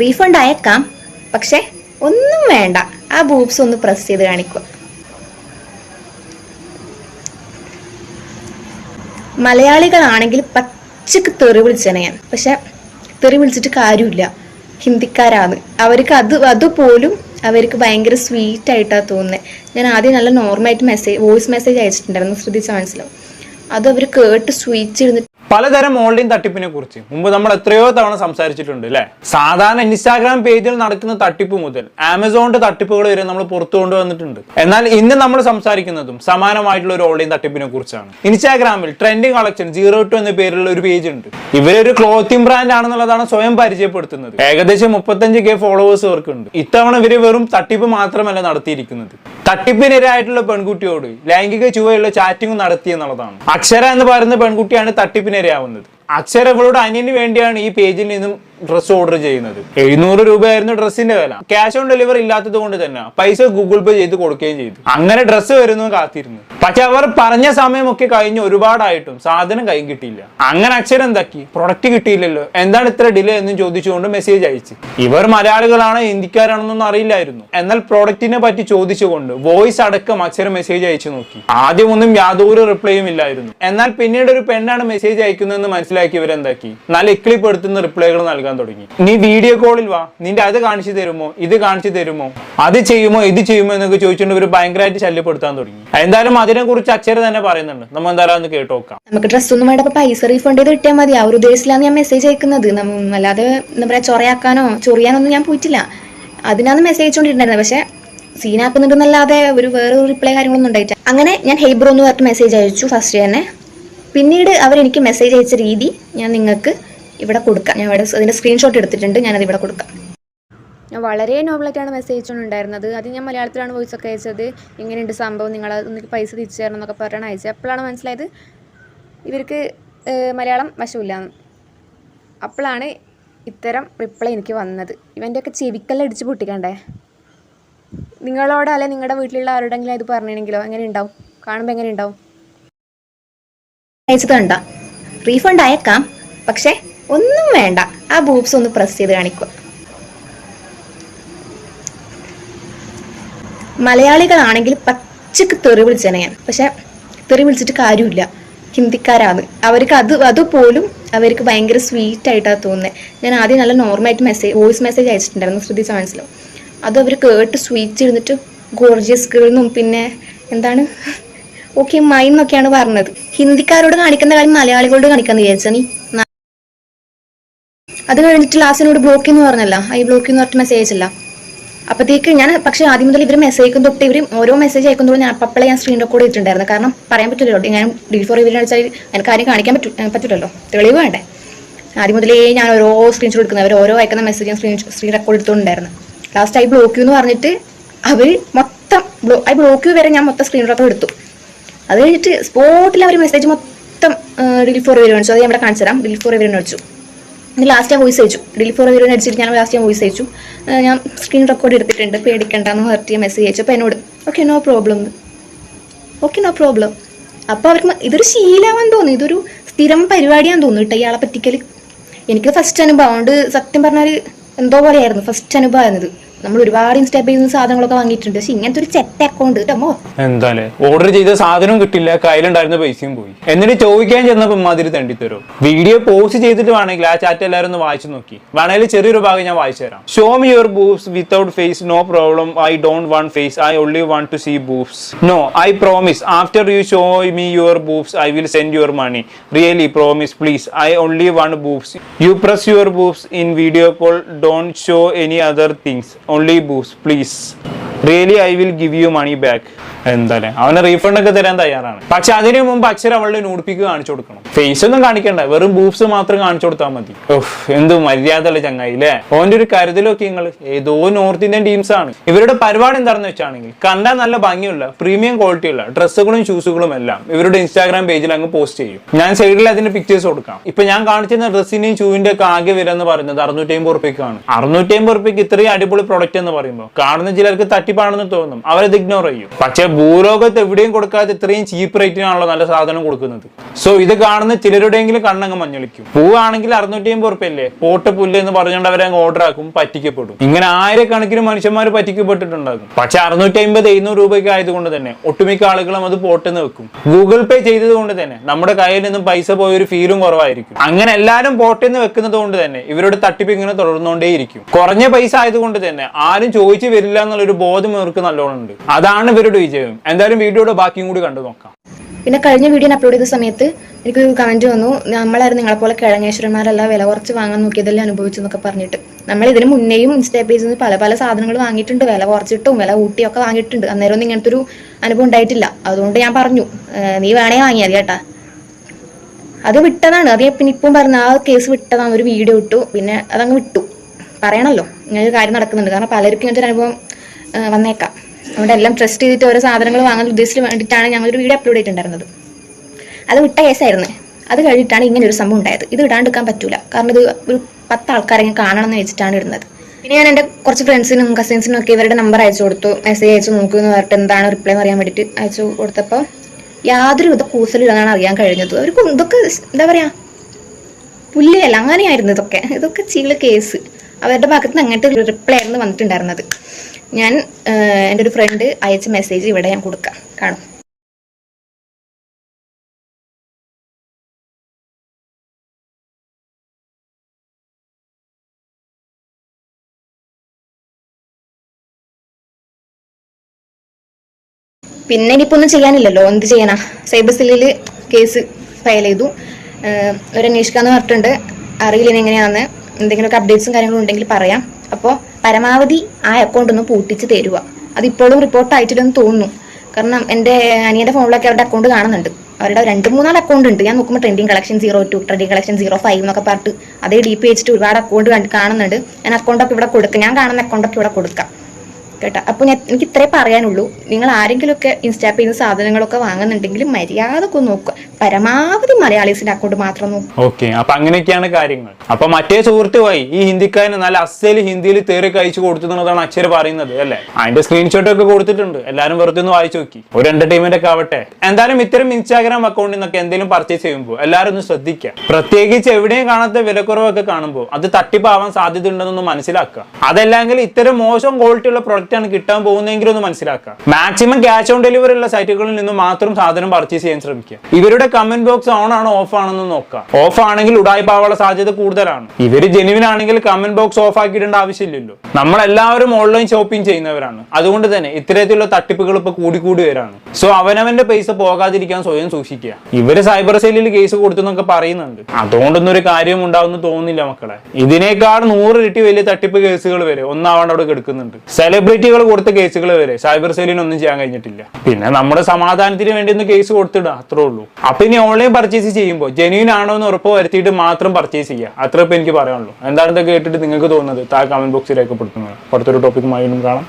Refund അയക്കാം പക്ഷെ ഒന്നും വേണ്ട. ആ ബൂബ്സ് ഒന്ന് പ്രസ് ചെയ്ത് കാണിക്കുക. മലയാളികളാണെങ്കിൽ പച്ചക്ക് തെറി വിളിച്ചേനെ ഞാൻ. പക്ഷെ തെറി വിളിച്ചിട്ട് കാര്യമില്ല. ഹിന്ദിക്കാരാണ്. അവർക്ക് അത് അതുപോലും അവർക്ക് ഭയങ്കര സ്വീറ്റ് ആയിട്ടാണ് തോന്നുന്നത് ഞാൻ ആദ്യം നല്ല നോർമലായിട്ട് മെസ്സേജ് വോയിസ് മെസ്സേജ് അയച്ചിട്ടുണ്ടായിരുന്നു ശ്രദ്ധിച്ചാൽ മനസ്സിലാവും അത് അവർ കേട്ട് സ്വീറ്റ് ഇരുന്നിട്ട് പലതരം ഓൺലൈൻ തട്ടിപ്പിനെ കുറിച്ച്. മുമ്പ് നമ്മൾ എത്രയോ തവണ സംസാരിച്ചിട്ടുണ്ട് അല്ലെ സാധാരണ ഇൻസ്റ്റാഗ്രാം പേജിൽ നടക്കുന്ന തട്ടിപ്പ് മുതൽ ആമസോണിന്റെ തട്ടിപ്പുകൾ വരെ നമ്മൾ പുറത്തു കൊണ്ടുവന്നിട്ടുണ്ട്. എന്നാൽ ഇന്ന് നമ്മൾ സംസാരിക്കുന്നതും സമാനമായിട്ടുള്ള ഒരു ഓൺലൈൻ തട്ടിപ്പിനെ കുറിച്ചാണ്. ഇൻസ്റ്റാഗ്രാമിൽ ട്രെൻഡിങ് കളക്ഷൻ സീറോ ടു എന്ന പേരിലുള്ള ഒരു പേജ് ഉണ്ട്. ഇവരൊരു ക്ലോത്തിങ് ബ്രാൻഡ് ആണെന്നുള്ളതാണ് സ്വയം പരിചയപ്പെടുത്തുന്നത്. ഏകദേശം മുപ്പത്തഞ്ച് കെ ഫോളോവേഴ്സ് ഇവർക്കുണ്ട്. ഇത്തവണ ഇവർ വെറും തട്ടിപ്പ് മാത്രമല്ല നടത്തിയിരിക്കുന്നത്. തട്ടിപ്പിനിരയായിട്ടുള്ള പെൺകുട്ടിയോട് ലൈംഗിക ചുവയുള്ള ചാറ്റിംഗ് നടത്തി എന്നുള്ളതാണ്. അക്ഷര എന്ന് പറയുന്ന പെൺകുട്ടിയാണ് തട്ടിപ്പിനിരയാവുന്നത് അക്ഷര ഇവളുടെ അനിയന് വേണ്ടിയാണ് ഈ പേജിൽ നിന്നും ഡ്രസ്സ് ഓർഡർ ചെയ്യുന്നത്. എഴുന്നൂറ് രൂപയായിരുന്നു ഡ്രസ്സിന്റെ വില. ക്യാഷ് ഓൺ ഡെലിവറി ഇല്ലാത്തത് കൊണ്ട് തന്നെ പൈസ ഗൂഗിൾ പേ ചെയ്ത് കൊടുക്കുകയും ചെയ്തു. അങ്ങനെ ഡ്രസ്സ് വരുന്നു കാത്തിരുന്നു. പക്ഷെ അവർ പറഞ്ഞ സമയമൊക്കെ കഴിഞ്ഞ് ഒരുപാടായിട്ടും സാധനം കൈ കിട്ടിയില്ല. അങ്ങനെ അക്ഷരം എന്താക്കി? പ്രൊഡക്റ്റ് കിട്ടിയില്ലല്ലോ. എന്താണ് ഇത്ര ഡിലേ എന്നും ചോദിച്ചുകൊണ്ട് മെസ്സേജ് അയച്ചു. ഇവർ മലയാളികളാണോ ഹിന്ദിക്കാരാണെന്നൊന്നും അറിയില്ലായിരുന്നു. എന്നാൽ പ്രോഡക്റ്റിനെ പറ്റി ചോദിച്ചുകൊണ്ട് വോയിസ് അടക്കം അക്ഷരം മെസ്സേജ് അയച്ചു നോക്കി. ആദ്യമൊന്നും യാതൊരു റിപ്ലൈയും ഇല്ലായിരുന്നു. എന്നാൽ പിന്നീട് ഒരു പെണ്ണാണ് മെസ്സേജ് അയക്കുന്നതെന്ന് മനസ്സിലാക്കി ഇവരെന്താക്കി? നല്ല എക്ലിപ്പെടുത്തുന്ന റിപ്ലൈകൾ നൽകാൻ തുടങ്ങി. നീ വീഡിയോ കോളിൽ വാ. നിന്റെ അത് കാണിച്ചു തരുമോ? ഇത് കാണിച്ചു തരുമോ? അത് ചെയ്യുമോ? ഇത് ചെയ്യുമോ? എന്നൊക്കെ ചോദിച്ചുകൊണ്ട് ഇവർ ഭയങ്കരമായിട്ട് ശല്യപ്പെടുത്താൻ തുടങ്ങി. എന്തായാലും അതിനെ കുറിച്ച് അക്ഷര തന്നെ പറയുന്നുണ്ട്. നമ്മൾ എന്തായാലും ഒന്ന് കേട്ടു നോക്കാം. നമുക്ക് ഡ്രസ്സ് ഒന്നും വേണ്ട. പൈസ റീഫണ്ട് ചെയ്ത് കിട്ടിയാൽ മതി. ആ ഒരു ഉദ്ദേശത്തിലാണ് ഞാൻ മെസ്സേജ് അയക്കുന്നത്. അല്ലാതെ എന്താ പറയാ ചൊറയാക്കാനോ ചൊറിയാനൊന്നും ഞാൻ പോയിട്ടില്ല. അതിനാണ് മെസ്സേജ് അയച്ചുകൊണ്ടിരുന്നത് പക്ഷെ സീനാക്കുന്നുണ്ടെന്നല്ലാതെ ഒരു വേറെ ഒരു റിപ്ലൈ കാര്യങ്ങളൊന്നും ഉണ്ടായിട്ട് അങ്ങനെ ഞാൻ ഹെയ്ബ്രോ എന്ന് പറഞ്ഞിട്ട് മെസ്സേജ് അയച്ചു ഫസ്റ്റ് തന്നെ പിന്നീട് അവരെനിക്ക് മെസ്സേജ് അയച്ച രീതി ഞാൻ നിങ്ങൾക്ക് ഇവിടെ കൊടുക്കാം. ഞാൻ ഇവിടെ അതിന്റെ സ്ക്രീൻഷോട്ട് എടുത്തിട്ടുണ്ട്. ഞാനത് ഇവിടെ കൊടുക്കാം. ഞാൻ വളരെ നോബിളായിട്ടാണ് മെസ്സേജ് അയച്ചുകൊണ്ടുണ്ടായിരുന്നത് അത് ഞാൻ മലയാളത്തിലാണ് വോയിസ് ഒക്കെ അയച്ചത്. ഇങ്ങനെയുണ്ട് സംഭവം. നിങ്ങൾ ഒന്ന് പൈസ തിരിച്ചു തരണം എന്നൊക്കെ പറഞ്ഞാണ് അയച്ചത്. അപ്പോഴാണ് മനസ്സിലായത് ഇവർക്ക് മലയാളം വശമില്ല അപ്പോഴാണ് ഇത്തരം റിപ്ലൈ എനിക്ക് വന്നത്. ഇവന്റെയൊക്കെ ചെവിക്കെല്ലാം ഇടിച്ച് പൊട്ടിക്കണ്ടേ? നിങ്ങളോട് അല്ലെ നിങ്ങളുടെ വീട്ടിലുള്ള ആരോടെങ്കിലും ഇത് പറഞ്ഞിട്ടുണ്ടെങ്കിലോ എങ്ങനെ ഉണ്ടാവും കാണുമ്പോൾ എങ്ങനെ ഉണ്ടാവും അയച്ചത് കണ്ട. റീഫണ്ട് അയക്കാം. പക്ഷെ ഒന്നും വേണ്ട. ആ ബൂബ്സ് ഒന്ന് പ്രസ് ചെയ്ത് കാണിക്കുക. മലയാളികളാണെങ്കിൽ പച്ചക്ക് തെറി വിളിച്ചേനെ ഞാൻ. പക്ഷെ തെറി വിളിച്ചിട്ട് കാര്യമില്ല. ഹിന്ദിക്കാരാണ്. അവർക്ക് അത് അതുപോലും അവർക്ക് ഭയങ്കര സ്വീറ്റ് ആയിട്ടാണ് തോന്നുന്നത് ഞാൻ ആദ്യം നല്ല നോർമലായിട്ട് മെസ്സേജ് വോയിസ് മെസ്സേജ് അയച്ചിട്ടുണ്ടായിരുന്നു ശ്രദ്ധിച്ച മനസ്സിലാവും അത് അവർ കേട്ട് സ്വീറ്റ് ഇരുന്നിട്ട് ഗോർജിയസ് ഗേൾന്നും പിന്നെ എന്താണ്? ഓക്കെ മൈൻ എന്നൊക്കെയാണ് പറഞ്ഞത്. ഹിന്ദിക്കാരോട് കാണിക്കുന്ന കാര്യം മലയാളികളോട് കാണിക്കാന്ന് വിചാരിച്ചാൽ ന- അത് കഴിഞ്ഞിട്ട് ലാസ്റ്റ് എന്നോട് ബ്ലോക്ക് എന്ന് പറഞ്ഞല്ല. ഐ ബ്ലോക്ക് എന്ന് പറഞ്ഞിട്ട് മെസ്സേജ് അല്ല അപ്പോഴത്തേക്ക് ഞാൻ പക്ഷേ ആദ്യം മുതൽ ഇവർ മെസ്സേജ് അയക്കും തൊട്ട് ഇവർ ഓരോ മെസ്സേജ് അയക്കുന്നതോടെ ഞാൻ അപ്പളെ ഞാൻ സ്ക്രീൻ റെക്കോർഡ് ചെയ്തിട്ടുണ്ടായിരുന്നു. കാരണം പറയാൻ പറ്റില്ലല്ലോ ഞാൻ ഡിലീറ്റ് ഫോർ ഇവരെ വെച്ചാൽ എനിക്ക് കാര്യം കാണിക്കാൻ പറ്റൂ പറ്റില്ലല്ലോ തെളിവ് വേണ്ടേ? ആദ്യം മുതലേ ഞാൻ ഓരോ സ്ക്രീൻഷോട്ട് എടുക്കുന്നത്. അവർ ഓരോ അയക്കുന്ന മെസ്സേജ് ഞാൻ സ്ക്രീൻ സ്ക്രീൻ റെക്കോർഡ് എടുത്തുകൊണ്ടായിരുന്നു ലാസ്റ്റ് ഐ ബ്ലോക്ക് എന്ന് പറഞ്ഞിട്ട് അവർ മൊത്തം ബ്ലോ ഐ ബ്ലോക്ക് വരെ ഞാൻ മൊത്തം സ്ക്രീൻ റെക്കോർഡ് എടുത്തു. അത് കഴിഞ്ഞിട്ട് സ്പോട്ടിൽ അവർ മെസ്സേജ് മൊത്തം ഡിലീറ്റ് ഫോർ ഇവർ കാണിച്ചു അത് ഞാൻ ഇവിടെ കാണിച്ചു തരാം ഡിലീറ്റ് ഫോർ ഇവർ അടിച്ചു. ഇനി ലാസ്റ്റ് ഞാൻ വോയിസ് അയച്ചു. ഡിലി ഫോർ വീഡിയോ അടിച്ചിട്ട് ഞാൻ ലാസ്റ്റ് ഞാൻ വോയിസ് അയച്ചു. ഞാൻ സ്ക്രീൻ റെക്കോർഡ് എടുത്തിട്ടുണ്ട്. പേടിക്കണ്ടെന്ന് പറഞ്ഞിട്ട് ഞാൻ മെസ്സേജ് അയച്ചു. അപ്പോൾ എന്നോട് okay no problem okay no problem അപ്പോൾ അവർക്ക് ഇതൊരു ശീലമാൻ തോന്നി ഇതൊരു സ്ഥിരം പരിപാടിയാന്ന് തോന്നുന്നു കേട്ടോ ഇയാളെ പറ്റിക്കൽ എനിക്ക് ഫസ്റ്റ് അനുഭവം. അതുകൊണ്ട് സത്യം പറഞ്ഞാൽ എന്തോ പോലെയായിരുന്നു. ഫസ്റ്റ് അനുഭവമായിരുന്നത്. നമ്മൾ ഒരുപാട് ഇൻസ്റ്റാ പേജിൽ നിന്ന് സാധനങ്ങളൊക്കെ വാങ്ങിയിട്ടുണ്ട്. പക്ഷെ ഇങ്ങനത്തെ ഒരു ചെറ്റ അക്കൗണ്ട് കേട്ടോ എന്താ ഓർഡർ ചെയ്ത സാധനവും കിട്ടില്ല. കയ്യിലുണ്ടായിരുന്ന പൈസയും പോയി. എന്നിട്ട് ചോദിക്കാൻ ചെന്നപ്പോ മാതിരി തണ്ടിത്തരോ. വീഡിയോ പോസ്റ്റ് ചെയ്തിട്ട് വേണമെങ്കിൽ ആ ചാറ്റ് എല്ലാവരും വായിച്ചു നോക്കി. വേണമെങ്കിൽ ചെറിയൊരു ഭാഗം ഞാൻ വായിച്ചു തരാം. Show me your boobs without face no problem I don't want face I only want to see boobs no I promise after you show me your boobs I will send your money really promise please I only want boobs you press your boobs in video call don't show any other things only boost, please. Really i will give you money back. എന്തായാലും. അവന് refund ഒക്കെ തരാൻ തയ്യാറാണ്. പക്ഷെ അതിനു മുമ്പ് അക്ഷരം അവളുടെ നൂഡിപ്പിക്ക് കാണിച്ചു കൊടുക്കണം. ഫേസ് ഒന്നും കാണിക്കണ്ട. വെറും ബൂഫ്സ് മാത്രം കാണിച്ചു കൊടുത്താൽ മതി. എന്ത് മര്യാദ ഉള്ള ചങ്ങായി അല്ലേ ഓന്റെ ഒരു കരുതലൊക്കെ നിങ്ങൾ ഏതോ നോർത്ത് ഇന്ത്യൻ ടീംസ് ആണ്. ഇവരുടെ പരിപാടി എന്താണെന്ന് വെച്ചാണെങ്കിൽ കണ്ടാൽ നല്ല ഭംഗിയുള്ള പ്രീമിയം ക്വാളിറ്റി ഉള്ള ഡ്രസ്സുകളും ഷൂസുകളും എല്ലാം ഇവരുടെ ഇൻസ്റ്റാഗ്രാം പേജിൽ അങ്ങ് പോസ്റ്റ് ചെയ്യും. ഞാൻ സൈഡിൽ അതിന്റെ പിക്ചേഴ്സ് കൊടുക്കാം. ഇപ്പൊ ഞാൻ കാണിച്ചിരുന്ന ഡ്രസ്സിന്റെയും ഷൂവിന്റെ ഒക്കെ ആകെ വില എന്ന് പറയുന്നത് അറുന്നൂറ്റി അമ്പത് റുപ്യക്കാണ് അറുന്നൂറ്റി അമ്പത് റുപ്യക്ക് ഇത്രയും അടിപൊളി പ്രൊഡക്റ്റ് എന്ന് പറയുമ്പോൾ കാണുന്ന ചിലർക്ക് തട്ടിപ്പ് തട്ടിപ്പാണെന്ന് തോന്നും. അവരത് ഇഗ്നോർ ചെയ്യും. പക്ഷെ ഭൂലോകത്ത് എവിടെയും കൊടുക്കാതെ ഇത്രയും ചീപ്പ് റേറ്റിനാണല്ലോ നല്ല സാധനം കൊടുക്കുന്നത്. സോ ഇത് കാണുന്ന ചിലരുടെയെങ്കിലും കണ്ണങ്ങ് മഞ്ഞളിക്കും പൂവാണെങ്കിൽ അറുന്നൂറ്റി അമ്പത് റുപ്യല്ലേ പോട്ട് പുല്ല് എന്ന് പറഞ്ഞുകൊണ്ട് അവരെ ഓർഡർ ആക്കും പറ്റിക്കപ്പെടും. ഇങ്ങനെ ആയിരക്കണക്കിന് മനുഷ്യന്മാർ പറ്റിക്കപ്പെട്ടിട്ടുണ്ടാകും. പക്ഷെ അറുന്നൂറ്റി അമ്പത് എഴുന്നൂറ് രൂപയ്ക്ക് ആയതുകൊണ്ട് തന്നെ ഒട്ടുമിക്ക ആളുകളും അത് പോട്ടെന്ന് വെക്കും. ഗൂഗിൾ പേ ചെയ്തത് കൊണ്ട് തന്നെ നമ്മുടെ കയ്യിൽ നിന്നും പൈസ പോയൊരു ഫീലും കുറവായിരിക്കും. അങ്ങനെ എല്ലാവരും പോട്ടെന്ന് വെക്കുന്നത് കൊണ്ട് തന്നെ ഇവരുടെ തട്ടിപ്പ് ഇങ്ങനെ തുടർന്നുകൊണ്ടേയിരിക്കും. കുറഞ്ഞ പൈസ ആയതുകൊണ്ട് തന്നെ ആരും ചോദിച്ചു വരില്ല എന്നുള്ളൊരു ബോധം ഇവർക്ക് നല്ലോണം ഉണ്ട്. അതാണ് ഇവരുടെ വിജയം. എന്തായാലും വീഡിയോയുടെ ബാക്കിയും കൂടി കണ്ടു നോക്കാം. പിന്നെ കഴിഞ്ഞ വീഡിയോ അപ്ലോഡ് ചെയ്ത സമയത്ത് എനിക്കൊരു കമന്റ് വന്നു. നമ്മളായിരുന്നു നിങ്ങളെപ്പോലെ കിഴങ്ങേശ്വരന്മാരല്ല വില കുറച്ച് വാങ്ങാൻ നോക്കിയതല്ലേ അനുഭവിച്ചു എന്നൊക്കെ പറഞ്ഞിട്ട്. നമ്മൾ ഇതിന് മുന്നേയും ഇൻസ്റ്റാ പേജിൽ നിന്ന് പല പല സാധനങ്ങൾ വാങ്ങിയിട്ടുണ്ട്. വില കുറച്ചിട്ടും വില കൂട്ടിയൊക്കെ വാങ്ങിയിട്ടുണ്ട്. അന്നേരം ഒന്നും ഇങ്ങനത്തെ ഒരു അനുഭവം ഉണ്ടായിട്ടില്ല. അതുകൊണ്ട് ഞാൻ പറഞ്ഞു "ഏർ നീ വേണേ വാങ്ങിയാൽ കേട്ടാ. അത് വിട്ടതാണ്. അത് പിന്നെ ഇപ്പം പറഞ്ഞ ആ കേസ് വിട്ടതാണ്. ഒരു വീഡിയോ ഇട്ടു. പിന്നെ അതങ്ങ് വിട്ടു. പറയണല്ലോ. ഇങ്ങനെ ഒരു കാര്യം നടക്കുന്നുണ്ട്. കാരണം പലർക്കും ഇങ്ങനത്തെ ഒരു അനുഭവം വന്നേക്കാം. അതുകൊണ്ട് എല്ലാം ട്രസ്റ്റ് ചെയ്തിട്ട് ഓരോ സാധനങ്ങൾ വാങ്ങാൻ ഉദ്ദേശിച്ച് വേണ്ടിയിട്ടാണ് ഞങ്ങൾ ഒരു വീഡിയോ അപ്ലോഡ് ചെയ്തിട്ടുണ്ടായിരുന്നത്. അത് വിട്ട കേസായിരുന്നു അത് കഴിഞ്ഞിട്ടാണ് ഇങ്ങനെ ഒരു സംഭവം ഉണ്ടായത്. ഇത് ഇടാണ്ടിരിക്കാൻ പറ്റൂല. കാരണം ഇത് ഒരു പത്ത് ആൾക്കാരെ കാണണം എന്ന് വെച്ചിട്ടാണ് ഇടുന്നത്. പിന്നെ ഞാൻ എന്റെ കുറച്ച് ഫ്രണ്ട്സിനും കസിൻസിനും ഒക്കെ ഇവരുടെ നമ്പർ അയച്ചു കൊടുത്തു. മെസ്സേജ് അയച്ചു നോക്കൂ എന്ന് പറഞ്ഞിട്ട് എന്താണ് റിപ്ലൈ എന്ന് അറിയാൻ വേണ്ടിയിട്ട് അയച്ചു കൊടുത്തപ്പോൾ യാതൊരു വിധ കൂസലില്ലെന്നാണ് അറിയാൻ കഴിഞ്ഞത്. അവർക്ക് ഇതൊക്കെ എന്താ പറയുക പുല്ലിയല്ല അങ്ങനെയായിരുന്നു ഇതൊക്കെ. ഇതൊക്കെ ചീള കേസ് അവരുടെ ഭാഗത്ത് നിന്ന് ഒരു റിപ്ലൈ ആയിരുന്നു വന്നിട്ടുണ്ടായിരുന്നത്. ഞാൻ എന്റെ ഒരു ഫ്രണ്ട് അയച്ച മെസ്സേജ് ഇവിടെ ഞാൻ കൊടുക്കാം. കാണും. പിന്നെ ഇനിയിപ്പോ ഒന്നും ചെയ്യാനില്ലല്ലോ. എന്ത് ചെയ്യാനാ സൈബർ സെല്ലിൽ കേസ് ഫയൽ ചെയ്തു. അന്വേഷിക്കാന്ന് പറഞ്ഞിട്ടുണ്ട്. അറിയില്ല ഇനി എങ്ങനെയാണെന്ന് എന്തെങ്കിലുമൊക്കെ അപ്ഡേറ്റ്സും കാര്യങ്ങളും ഉണ്ടെങ്കിൽ പറയാം. അപ്പോൾ പരമാവധി ആ അക്കൗണ്ട് ഒന്ന് പൂട്ടിച്ച് തരുക. അതിപ്പോഴും റിപ്പോർട്ട് ആയിട്ടില്ലെന്ന് തോന്നുന്നു. കാരണം എന്റെ അനിയന്റെ ഫോണിലൊക്കെ അവരുടെ അക്കൗണ്ട് കാണുന്നുണ്ട്. അവരുടെ രണ്ട് മൂന്നാൽ അക്കൗണ്ട് ഉണ്ട്. ഞാൻ നോക്കുമ്പോൾ trending collection zero two trending collection zero five എന്നൊക്കെ പറഞ്ഞിട്ട് അതേ ഡി പി വെച്ചിട്ട് ഒരുപാട് അക്കൗണ്ട് കാണുന്നുണ്ട്. ഞാൻ അക്കൗണ്ടൊക്കെ ഇവിടെ കൊടുക്കാം. ഞാൻ കാണുന്ന അക്കൗണ്ടൊക്കെ ഇവിടെ കൊടുക്കാം. കേട്ടോ. അപ്പോൾ ഞാൻ എനിക്ക് ഇത്രേ പറയാനുള്ളൂ. നിങ്ങൾ ആരെങ്കിലുമൊക്കെ ഇൻസ്റ്റാപ്പ് ചെയ്യുന്ന സാധനങ്ങളൊക്കെ വാങ്ങുന്നുണ്ടെങ്കിൽ മര്യാദയ്ക്ക് നോക്കുക. പരമാവധി മലയാളീസിന്റെ അക്കൗണ്ട് മാത്രം നോക്കും. ഓക്കെ അപ്പൊ അങ്ങനെയൊക്കെയാണ് കാര്യങ്ങൾ. അപ്പൊ മറ്റേ സുഹൃത്തുമായി ഈ ഹിന്ദിക്കാരന് നല്ല അസൽ ഹിന്ദിയിൽ തേറി കഴിച്ചു കൊടുത്തു എന്നുള്ളതാണ് അച്ഛര് പറയുന്നത് അല്ലെ? അതിന്റെ സ്ക്രീൻഷോട്ട് ഒക്കെ കൊടുത്തിട്ടുണ്ട്. എല്ലാരും വെറുതെ ഒന്ന് വായിച്ചു നോക്കി. ഒരു എന്റർടൈൻമെന്റ് ഒക്കെ ആവട്ടെ. എന്തായാലും ഇത്തരം ഇൻസ്റ്റാഗ്രാം അക്കൗണ്ടിൽ നിന്നൊക്കെ എന്തെങ്കിലും പർച്ചേസ് ചെയ്യുമ്പോൾ എല്ലാവരും ഒന്ന് ശ്രദ്ധിക്കുക. പ്രത്യേകിച്ച് എവിടെയും കാണാത്ത വിലക്കുറവൊക്കെ കാണുമ്പോൾ അത് തട്ടിപ്പാവാൻ സാധ്യത ഉണ്ടെന്നൊന്ന് മനസ്സിലാക്കുക. അതല്ലെങ്കിൽ ഇത്തരം മോശം ക്വാളിറ്റി ഉള്ള പ്രൊഡക്റ്റ് ആണ് കിട്ടാൻ പോകുന്നതെങ്കിലും ഒന്ന് മനസ്സിലാക്കുക. മാക്സിമം ക്യാഷ് ഓൺ ഡെലിവറി ഉള്ള സൈറ്റുകളിൽ നിന്ന് മാത്രം സാധനം പർച്ചേസ് ചെയ്യാൻ ശ്രമിക്കുക. ഇവരുടെ കമന്റ് ബോക്സ് ഓൺ ആണോ ഓഫ് ആണെന്ന് നോക്കുക. ഓഫ് ആണെങ്കിൽ ഉടായ്പാവാനുള്ള സാധ്യത കൂടുതലാണ്. ഇവർ ജെനുവിൻ ആണെങ്കിൽ കമന്റ് ബോക്സ് ഓഫ് ആക്കിയിടേണ്ട ആവശ്യമില്ലല്ലോ. നമ്മളെല്ലാവരും ഓൺലൈൻ ഷോപ്പിംഗ് ചെയ്യുന്നവരാണ്. അതുകൊണ്ട് തന്നെ ഇത്തരത്തിലുള്ള തട്ടിപ്പുകൾ ഇപ്പൊ കൂടിക്കൂടി കൂടി വരാണ് സോ അവനവന്റെ പൈസ പോകാതിരിക്കാൻ സ്വയം സൂക്ഷിക്കുക. ഇവർ സൈബർ സെല്ലിൽ കേസ് കൊടുത്തു എന്നൊക്കെ പറയുന്നുണ്ട്. അതുകൊണ്ടൊന്നും ഒരു കാര്യം ഉണ്ടാവുന്ന തോന്നുന്നില്ല മക്കളെ. ഇതിനേക്കാൾ നൂറ് ഇരട്ടി വലിയ തട്ടിപ്പ് കേസുകൾ വരെ ഒന്നാവാണ്ട് അവിടെ കിടക്കുന്നുണ്ട്. സെലിബ്രിറ്റികൾ കൊടുത്ത കേസുകൾ വരെ സൈബർ സെല്ലിനൊന്നും ചെയ്യാൻ കഴിഞ്ഞിട്ടില്ല. പിന്നെ നമ്മുടെ സമാധാനത്തിന് വേണ്ടി ഒന്ന് കേസ് കൊടുത്തിടുക അത്രേ ഉള്ളൂ. അപ്പൊ ഇനി ഓൺലൈൻ പർച്ചേസ് ചെയ്യുമ്പോൾ ജെന്യൂൻ ആണോ എന്ന് ഉറപ്പ് വരുത്തിയിട്ട് മാത്രം പർച്ചേസ് ചെയ്യുക. അത്ര ഇപ്പൊ എനിക്ക് പറയാനുള്ളൂ. എന്താണെന്ന് കേട്ടിട്ട് നിങ്ങൾക്ക് തോന്നുന്നത്? താഴെ കമന്റ് ബോക്സിൽ രേഖപ്പെടുത്തുന്നത്. അടുത്തൊരു ടോപ്പിക്കുമായി കാണാം.